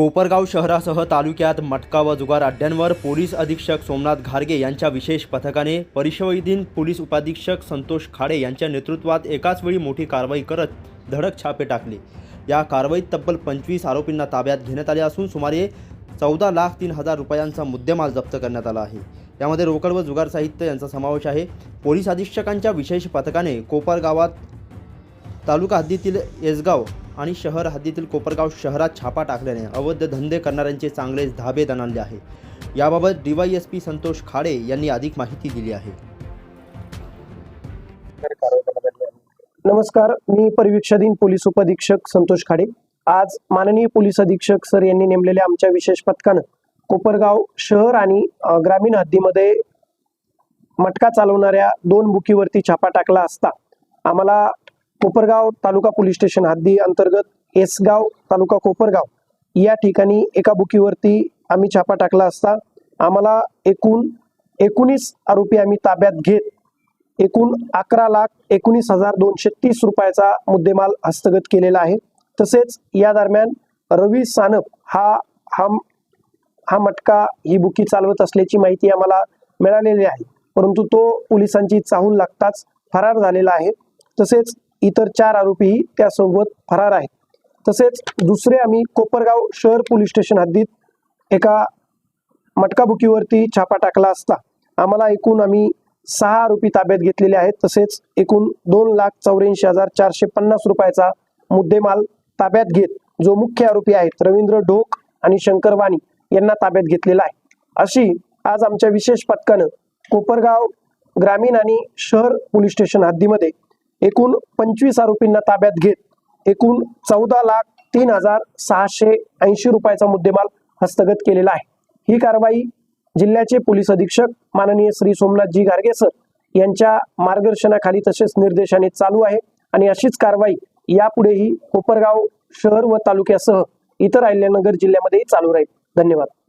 कोपरगाव शहरासह तालुक्यात मटका व जुगार अड्ड्यांवर पोलीस अधीक्षक सोमनाथ घारगे यांच्या विशेष पथकाने परिशोधीन पोलीस उपाधीक्षक संतोष खाडे यांच्या नेतृत्वात एकाच वेळी मोठी कारवाई करत धडक छापे टाकले. या कारवाईत तब्बल पंचवीस आरोपींना ताब्यात घेण्यात आले असून सुमारे चौदा लाख तीन हजार रुपयांचा मुद्देमाल जप्त करण्यात आला आहे. यामध्ये रोकड व जुगार साहित्य यांचा समावेश आहे. पोलीस अधीक्षकांच्या विशेष पथकाने कोपरगावात तालुका हद्दीतील येसगाव आणि शहर हद्दीतील कोपरगाव शहरात छापा टाकल्याने अवैध धंदे करणाऱ्यांचे चांगलेच धाबे दणाणले आहे. याबाबत डीवायएसपी संतोष खाडे यांनी अधिक माहिती दिली आहे. नमस्कार मी परिवीक्षाधीन पोलीस उपअधीक्षक संतोष खाडे. आज माननीय पोलीस अधीक्षक सर यांनी नेमलेल्या आमच्या विशेष पथकानं कोपरगाव शहर आणि ग्रामीण हद्दीमध्ये मटका चालवणाऱ्या दोन बुकीवरती छापा टाकला असता आम्हाला कोपरगाव तालुका पोलीस स्टेशन हद्दी अंतर्गत एसगाव तालुका कोपरगाव. या ठिकाणी एका बुकीवरती आम्ही छापा टाकला असता आम्हाला एकूण एकोणीस आरोपी आम्ही ताब्यात घेत एकूण अकरा लाख एकोणीस हजार दोनशे तीस रुपयाचा मुद्देमाल हस्तगत केलेला आहे. तसेच या दरम्यान रवी सानप हा हम हा मटका ही बुकी चालवत असल्याची माहिती आम्हाला मिळालेली आहे. परंतु तो पोलिसांची चाहूल लागताच फरार झालेला आहे. तसेच इतर चार आरोपीही त्यासोबत फरार आहेत. तसेच दुसरे आम्ही कोपरगाव शहर पोलीस स्टेशन हद्दीत एका मटकाबुकीवरती छापा टाकला असता. आम्हाला एकूण आम्ही सहा आरोपी ताब्यात घेतलेले आहेत. तसेच एकूण दोन लाख चौऱ्याऐंशी हजार चारशे पन्नास रुपयाचा मुद्देमाल ताब्यात घेत जो मुख्य आरोपी आहेत रवींद्र ढोक आणि शंकर वाणी यांना ताब्यात घेतलेला आहे. अशी आज आमच्या विशेष पथकानं कोपरगाव ग्रामीण आणि शहर पोलीस स्टेशन हद्दीमध्ये एकूण पंचवीस आरोपींना ताब्यात घेत एकूण चौदा लाख तीन हजार सहाशे ऐंशी रुपयाचा मुद्देमाल हस्तगत केलेला आहे. ही कारवाई जिल्ह्याचे पोलीस अधीक्षक माननीय श्री सोमनाथजी गार्गे सर यांच्या मार्गदर्शनाखाली तसेच निर्देशाने चालू आहे आणि अशीच कारवाई यापुढेही कोपरगाव शहर व तालुक्यासह इतर अहिल्यानगर जिल्ह्यामध्येही चालू राहील. धन्यवाद.